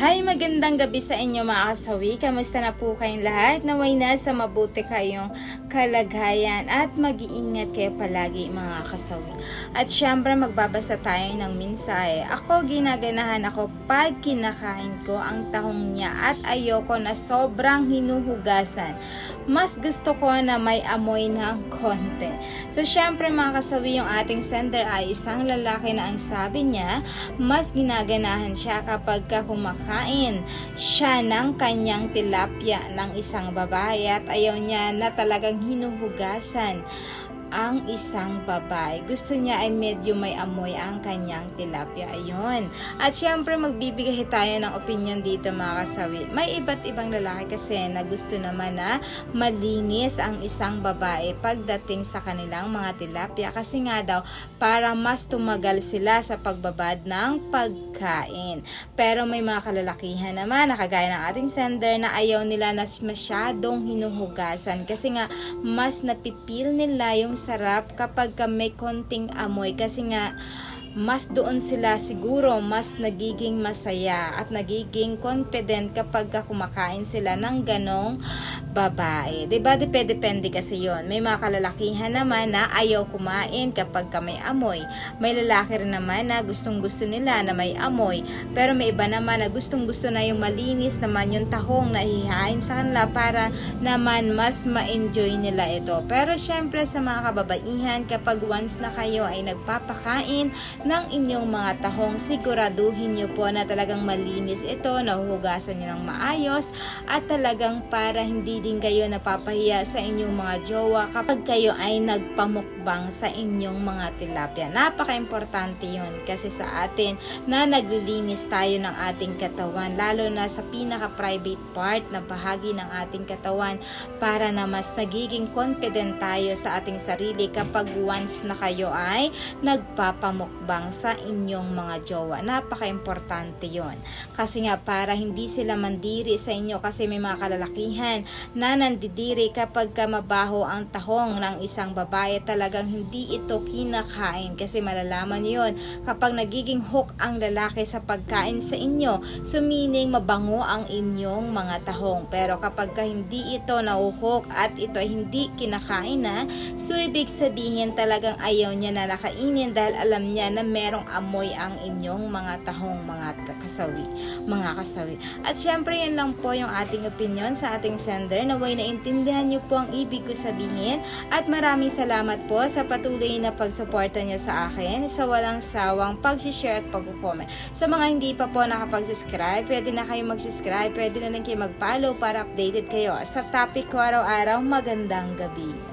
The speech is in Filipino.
Hi, magandang gabi sa inyo mga kasawi. Kamusta na po kayong lahat? Naway na sa mabuti kayong kalagayan at mag-iingat kayo palagi mga kasawi. At syempre magbabasa tayo ng mensahe. Ako ginaganahan ako pag kinakain ko ang tahong niya at ayoko na sobrang hinuhugasan. Mas gusto ko na may amoy ng konti. So syempre mga kasawi yung ating sender ay isang lalaki na ang sabi niya, mas ginaganahan siya kapag ka kumakain siya ng kanyang tilapia ng isang babae at ayaw niya na talagang hinuhugasan ang isang babae. Gusto niya ay medyo may amoy ang kanyang tilapia. Ayun. At syempre magbibigay tayo ng opinion dito mga kasawi. May iba't ibang lalaki kasi na gusto naman na malinis ang isang babae pagdating sa kanilang mga tilapia. Kasi nga daw, para mas tumagal sila sa pagbabad ng pagkain. Pero may mga kalalakihan naman na kagaya ng ating sender na ayaw nila na masyadong hinuhugasan. Kasi nga, mas napipil nila yung sarap kapag ka may konting amoy. Kasi nga, mas doon sila siguro mas nagiging masaya at nagiging confident kapag ka kumakain sila ng ganong babae. ba? Depende depende kasi 'yon. May mga kalalakihan naman na ayaw kumain kapag ka may amoy. May lalaki rin naman na gustong-gusto nila na may amoy. Pero may iba naman na gustong-gusto na yung malinis naman yung tahong na ihain sa kanila para naman mas ma-enjoy nila ito. Pero syempre sa mga kababaihan kapag once na kayo ay nagpapakain ng inyong mga tahong, siguraduhin nyo po na talagang malinis ito, nahuhugasan nyo ng maayos, at talagang para hindi din kayo napapahiya sa inyong mga jowa kapag kayo ay nagpamukbang sa inyong mga tilapia. Napaka-importante yun kasi sa atin na naglilinis tayo ng ating katawan, lalo na sa pinaka-private part na bahagi ng ating katawan para na mas nagiging confident tayo sa ating sarili kapag once na kayo ay nagpapamukbang sa inyong mga jowa. Napaka-importante yon. Kasi nga para hindi sila mandiri sa inyo kasi may mga kalalakihan na nandidiri kapag ka mabaho ang tahong ng isang babae talagang hindi ito kinakain kasi malalaman yon kapag nagiging hook ang lalaki sa pagkain sa inyo so meaning mabango ang inyong mga tahong pero kapag ka hindi ito nauhok at ito ay hindi kinakain na so ibig sabihin talagang ayaw niya na nakainin dahil alam niya na merong amoy ang inyong mga tahong mga kasawi mga kasawi. At syempre yan lang po yung ating opinion sa ating sender. Naway naintindihan niyo po ang ibig ko sabihin. At maraming salamat po sa patuloy na pagsuporta niyo sa akin sa walang sawang pag-share at pag-comment. Sa mga hindi pa po nakapag-subscribe pwede na kayo mag-subscribe. Pwede na rin kayo mag-follow para updated kayo sa topic ko araw-araw. Magandang gabi